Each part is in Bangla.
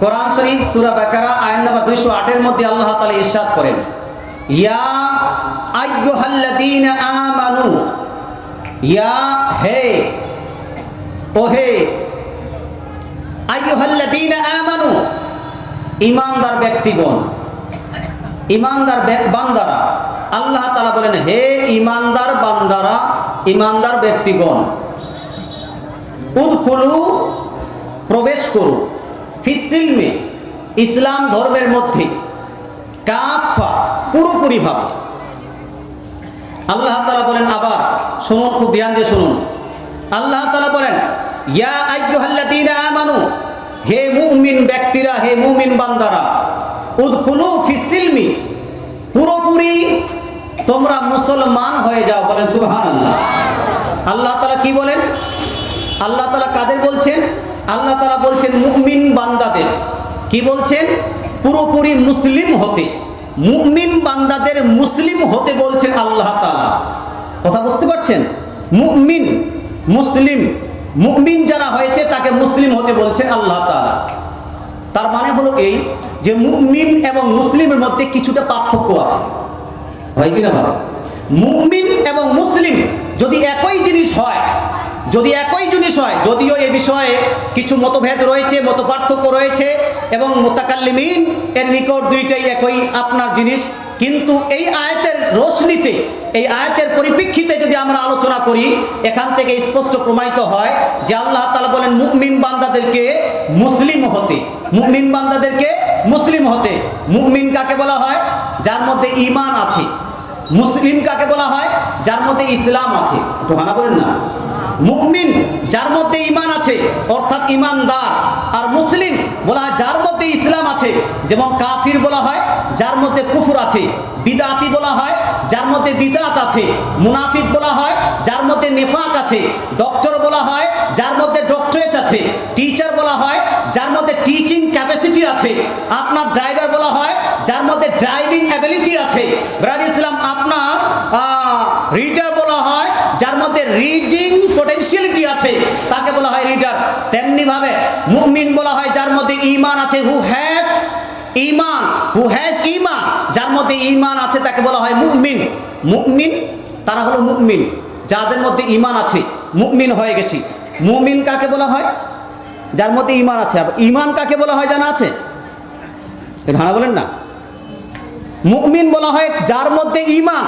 কোরআন শরীফ, সূরা বাকারা, আয়াত নাম্বার 208 এর মধ্যে আল্লাহ তাআলা ইরশাদ করেন। ইয়া আইয়ুহাল্লাযীনা আমানু, ইয়া হে, ও হে, আইয়ুহাল্লাযীনা আমানু ঈমানদার ব্যক্তিগণ ঈমানদার ব্যক- বান্দারা, আল্লাহ তাআলা বলেন, হে ঈমানদার বান্দারা ঈমানদার ব্যক্তিগণ, উদখুলু, প্রবেশ করু। ফিসিলমে ইসলাম ধর্মের মধ্যে কাফা পুরোপুরিভাবে। আল্লাহ তাআলা বলেন, আবার শুনুন, খুব ধ্যান দিয়ে শুনুন। আল্লাহ তাআলা বলেন, ইয়া আইয়ুহাল্লাযীনা আমানু, হে মুমিন ব্যক্তিরা, হে মুমিন বান্দারা, উদখুলু ফিসিলমি পুরোপুরি তোমরা মুসলমান হয়ে যাও, বলেন সুবহানাল্লাহ। আল্লাহ তাআলা কি বলেন? আল্লাহ তাআলা কাদের বলছেন? আল্লাহ তাআলা বলছেন, মুমিন বান্দাদের। কি বলছেন? পুরোপুরি মুসলিম হতে। মুমিন বান্দাদের মুসলিম হতে বলছেন আল্লাহ তাআলা। কথা বুঝতে পারছেন? মুমিন, মুসলিম, মুমিন যারা হয়েছে, তাকে মুসলিম হতে বলছেন আল্লাহ তাআলা। তার মানে হলো এই যে মুমিন এবং মুসলিমের মধ্যে কিছুটা পার্থক্য আছে। হয় কিনা বাবা মুমিন এবং মুসলিম যদি একই জিনিস হয় যদি একই জিনিস হয়, যদিও এ বিষয়ে কিছু মতভেদ রয়েছে মত পার্থক্য রয়েছে, এবং মোতাকাল্লিমিন এর নিকট দুইটাই একই আপনার জিনিস, কিন্তু এই আয়াতের রোশনিতে, এই আয়াতের পরিপ্রেক্ষিতে যদি আমরা আলোচনা করি, এখান থেকে স্পষ্ট প্রমাণিত হয় যে আল্লাহ তাআলা বলেন, মুমিন বান্দাদেরকে মুসলিম হতে, মুমিন বান্দাদেরকে মুসলিম হতে। মুমিন কাকে বলা হয়? যার মধ্যে ইমান আছে। মুসলিম কাকে বলা হয়? যার মধ্যে ইসলাম আছে। একটু হানা বলেন না। মুমিন যার মধ্যে ঈমান আছে, অর্থাৎ ঈমানদার। আর মুসলিম বলা হয় যার মধ্যে ইসলাম আছে, যেমন কাফির বলা হয়, যার মধ্যে কুফর আছে, বিদাতি বলা হয়, যার মধ্যে বিদাত আছে, মুনাফিক বলা হয়, যার মধ্যে নেফাক আছে, ডক্টর বলা হয়, যার মধ্যে ডক্টরেট আছে, টিচার বলা হয়, যার মধ্যে টিচিং ক্যাপাসিটি আছে, আপনার ড্রাইভার বলা হয়, যার মধ্যে ড্রাইভিং অ্যাবিলিটি আছে। ব্রাজ ইসলাম, আপনার রিটার বলা হয় যার মধ্যে রিডিং পটেনশিয়ালিটি আছে, তাকে বলা হয় রিডার তেমনি ভাবে মুমিন বলা হয় যার মধ্যে ইমান আছে who have Iman who has ইমান যার মধ্যে ইমান আছে, তাকে বলা হয় মুমিন। মুমিন, তারা হলো মুমিন। যাদের মধ্যে ইমান আছে, মুমিন হয়ে গেছি। মুমিন কাকে বলা হয়? যার মধ্যে ইমান আছে। ঈমান কাকে বলা হয় জানা আছে? ভাড়া বলেন না। মুমিন বলা হয় যার মধ্যে ঈমান।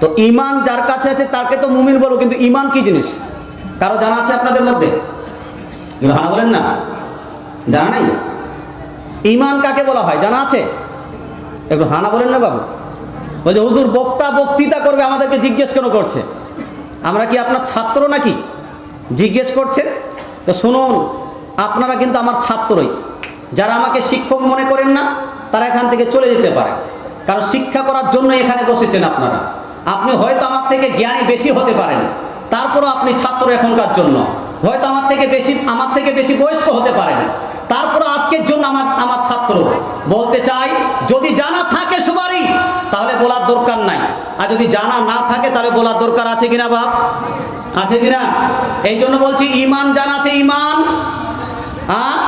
তো ইমান যার কাছে আছে, তাকে তো মুমিন বলব কিন্তু ইমান কি জিনিস? কারও জানা আছে আপনাদের মধ্যে? ভাড়া বলেন না। জানা নাই? ইমান কাকে বলা হয়? জানা আছে? একটু হানা বলেন না বাবু। বলছে, হুজুর, বক্তা বক্তৃতা করবে, আমাদেরকে জিজ্ঞেস কেন করছে? আমরা কি আপনার ছাত্র নাকি? জিজ্ঞেস করছেন? তো শুনুন, আপনারা কিন্তু আমার ছাত্রই। যারা আমাকে শিক্ষক মনে করেন না, তারা এখান থেকে চলে যেতে পারে। কারণ শিক্ষা করার জন্য এখানে বসেছেন আপনারা। আপনি হয়তো আমার থেকে জ্ঞানী বেশি হতে পারেন। তারপরও আপনি ছাত্র এখনকার জন্য। হয়তো আমার থেকে বেশি, আমার থেকে বেশি বয়স্ক হতে পারেন। তারপর আজকের জন্য আমার আমার ছাত্র বলতে চাই, যদি জানা থাকে সবারই তাহলে বলার দরকার নাই। আর যদি জানা না থাকে, তাহলে বলার দরকার আছে কিনা বাপ? আছে কিনা? এই জন্য বলছি, ইমান জানা আছে, ইমান। হ্যাঁ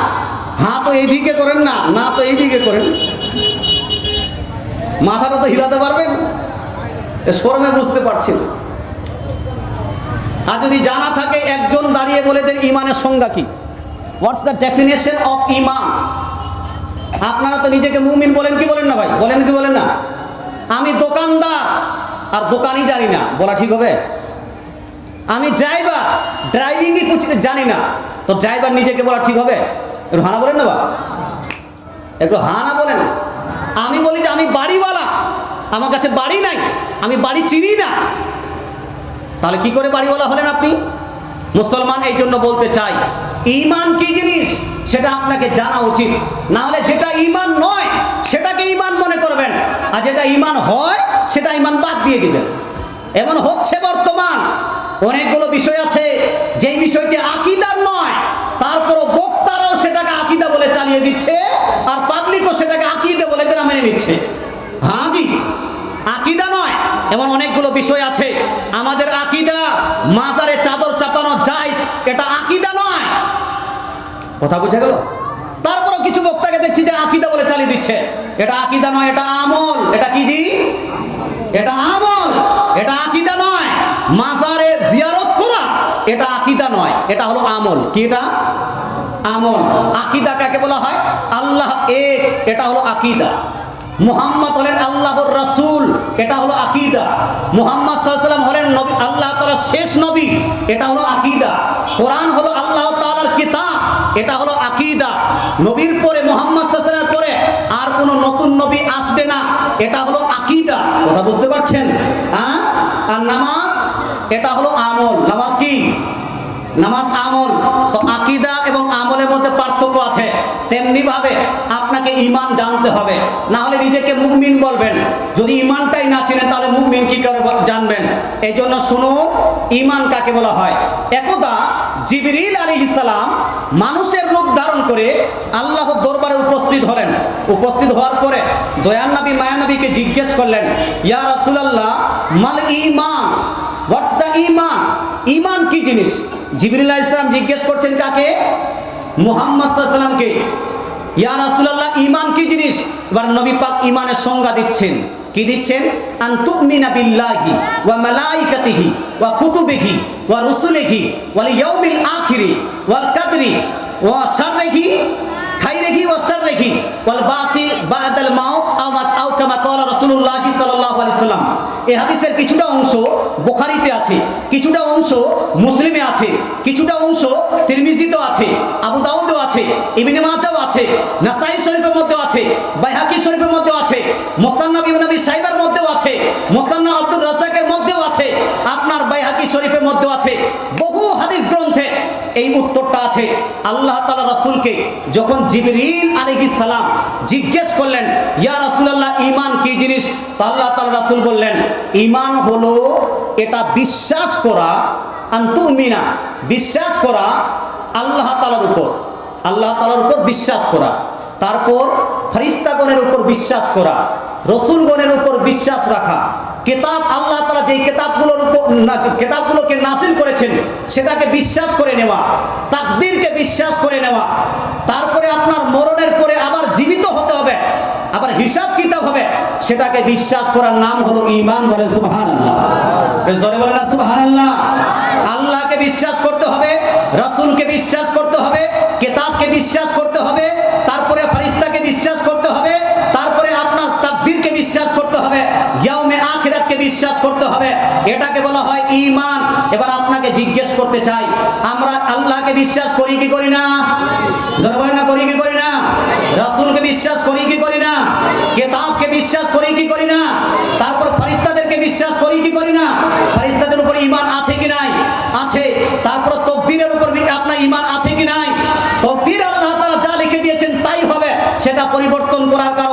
হ্যাঁ তো এইদিকে করেন না না তো এইদিকে করেন। মাথাটা তো হিলাতে পারবেন? শরমে বুঝতে পারছি না। আর যদি জানা থাকে একজন দাঁড়িয়ে বলে দেন ইমানের সংজ্ঞা কি? হোয়াটস দ্য ডেফিনেশন অফ ইমান আপনারা তো নিজেকে মুমিন বলেন, কি বলেন না ভাই? বলেন কি বলেন না? আমি দোকানদার, আর দোকানই জানি না। বলা ঠিক হবে? আমি ড্রাইভার ড্রাইভিংই জানি না। তো ড্রাইভার নিজেকে বলা ঠিক হবে? একটু হানা বলেন না বা একটু হানা বলেন। আমি বলি যে আমি বাড়িওয়ালা আমার কাছে বাড়ি নাই, আমি বাড়ি চিনি না। তাহলে কি করে বাড়িওয়ালা হলেন আপনি? মুসলমান এই জন্য বলতে চাই ইমান কি জিনিস? সেটা আপনাকে জানা উচিত। না হলে যেটা ইমান নয়, সেটাকে ইমান মনে করবেন। আর যেটা ইমান হয়, সেটা ইমান বাদ দিয়ে দিবেন। এমন হচ্ছে বর্তমান। অনেকগুলো বিষয় আছে, যেই বিষয়টি আকিদার নয়, তারপরও বক্তারাও সেটাকে আকিদা বলে চালিয়ে দিচ্ছে, আর পাবলিকও সেটাকে আকিদা বলে তারা মেনে নিচ্ছে। হ্যাঁ জি আকিদা নয়, এমন অনেকগুলো বিষয় আছে। আমাদের আকিদা, মাজারে চাদর চাপানো জায়জ, এটা আকিদা নয়। কথা বুঝে গেল? তারপরও কিছু বক্তাকে দেখছি যে আকিদা বলে চালিয়ে দিচ্ছে। এটা আকিদা নয়, এটা আমল। এটা কি জি? এটা আমল। এটা আকিদা নয়। মাজারে জিয়ারত করা, এটা আকিদা নয়। এটা হলো আমল। কি এটা? আমল। আকিদা কাকে বলা হয়? আল্লাহ এক, এটা হলো আকিদা। মুহাম্মদ হলেন আল্লাহর রাসূল, এটা হলো আকিদা। মুহাম্মদ সাল্লাল্লাহু হলেন নবী, আল্লাহ তাআলার শেষ নবী, এটা হলো আকিদা। কোরআন হলো আল্লাহ তাআলার কিতাব, এটা হলো আকিদা। নবীর পরে, মুহাম্মদ সাল্লাল্লাহু পরে আর কোনো নতুন নবী আসবে না, এটা হলো আকিদা। কথা বুঝতে পারছেন? হ্যাঁ? আর নামাজ, এটা হলো আমল। নামাজ কি? নামাজ আমল। তো আকিদা এবং আমলের মধ্যে পার্থক্য আছে। তেমনি ভাবে আপনাকে ইমান জানতে হবে। না হলে নিজেকে মুমিন বলবেন। যদি ইমানটাই না চিনেন, তাহলে মুমিন কি করে জানবেন? এই জন্য শুনো ইমান কাকে বলা হয়? একদা জিবরিল আলী সালাম মানুষের রূপ ধারণ করে আল্লাহর দরবারে উপস্থিত হলেন। উপস্থিত হওয়ার পরে দয়ানবী মায়ানবীকে জিজ্ঞেস করলেন, ইয়া রাসূলুল্লাহ, মাল ঈমান? হোয়াটস দ্য ইমান ইমান কি জিনিস? জিবরিল্লাহ ইসলাম জিজ্ঞেস করছেন, কাকে? মুহাম্মদ সাল্লামকে ইয়া রাসুল্লাহ ইমান কি জিনিস? এবার নবী পাক ইমানের সংজ্ঞা দিচ্ছেন। কি দিচ্ছেন? আন তুমিনা বিল্লাহি ওয়া মালাইকাতিহি ওয়া কুতুবিহি ওয়া রুসুলিহি ওয়াল বাসি সাল্লাম। হাদিসের কিছুটা অংশ বুখারীতে আছে, কিছুটা অংশ মুসলিমে আছে, কিছুটা অংশ আছে, আবু আছে আছে শরীফের মধ্যেও আছে শরীফের আছে মধ্যেও আছে মোসান্না রাজ্জাকের মধ্যেও আছে, আপনার বাইহাকি শরীফের মধ্যেও আছে। এই উত্তরটা আছে। আল্লাহ তাআলা রাসূলকে যখন জিবরিল আলাইহিস সালাম জিজ্ঞেস করলেন, ইয়া রাসূলুল্লাহ ইমান কি জিনিস? তো আল্লাহ তাআলা রসুল বললেন ইমান হলো এটা বিশ্বাস করা, আন্তুমিনা, বিশ্বাস করা আল্লাহ তাআলার উপর, আল্লাহ তাআলার উপর বিশ্বাস করা। তারপর ফরিস্তাগণের উপর বিশ্বাস করা, রসুলগণের উপর বিশ্বাস রাখা কেতাব আল্লাহ তালা যেই কেতাবগুলোর কেতাবগুলোকে নাসিল করেছেন, সেটাকে বিশ্বাস করে নেওয়া, তাকদিরকে বিশ্বাস করে নেওয়া, তারপরে আপনার মরণের পরে আবার জীবিত হতে হবে, আবার হিসাব কিতাব হবে, সেটাকে বিশ্বাস করার নাম হলো ঈমান বলে সুবহানাল্লাহ। এ জোরে বলে না, সুবহানাল্লাহ। আল্লাহকে বিশ্বাস করতে হবে, রাসূলকে বিশ্বাস করতে হবে, কেতাবকে বিশ্বাস করতে হবে, তারপরে ফারিস্তাকে বিশ্বাস করতে হবে, তারপরে আপনার তাকদীরকে বিশ্বাস করতে হবে। আখিরাতকে বিশ্বাস করতে হবে। এটাকে বলা হয় ঈমান। এবার আপনাকে জিজ্ঞেস করতে চাই, আমরা আল্লাহকে বিশ্বাস করি কি করি না? জোরে না, করি কি করি না? রাসূলকে বিশ্বাস করি কি করি না? কেতাবকে বিশ্বাস করি কি করি না? তারপর ফারিস্তাদেরকে বিশ্বাস করি কি করি না? ফারিস্তাদের উপর ঈমান আছে কি নাই? আছে। তারপর তকদিরের উপর আপনার ঈমান আছে কি নাই? তকদির আল্লাহ তাআলা যা লিখে দিয়েছেন তাই হবে। সেটা পরিবর্তন করার কারও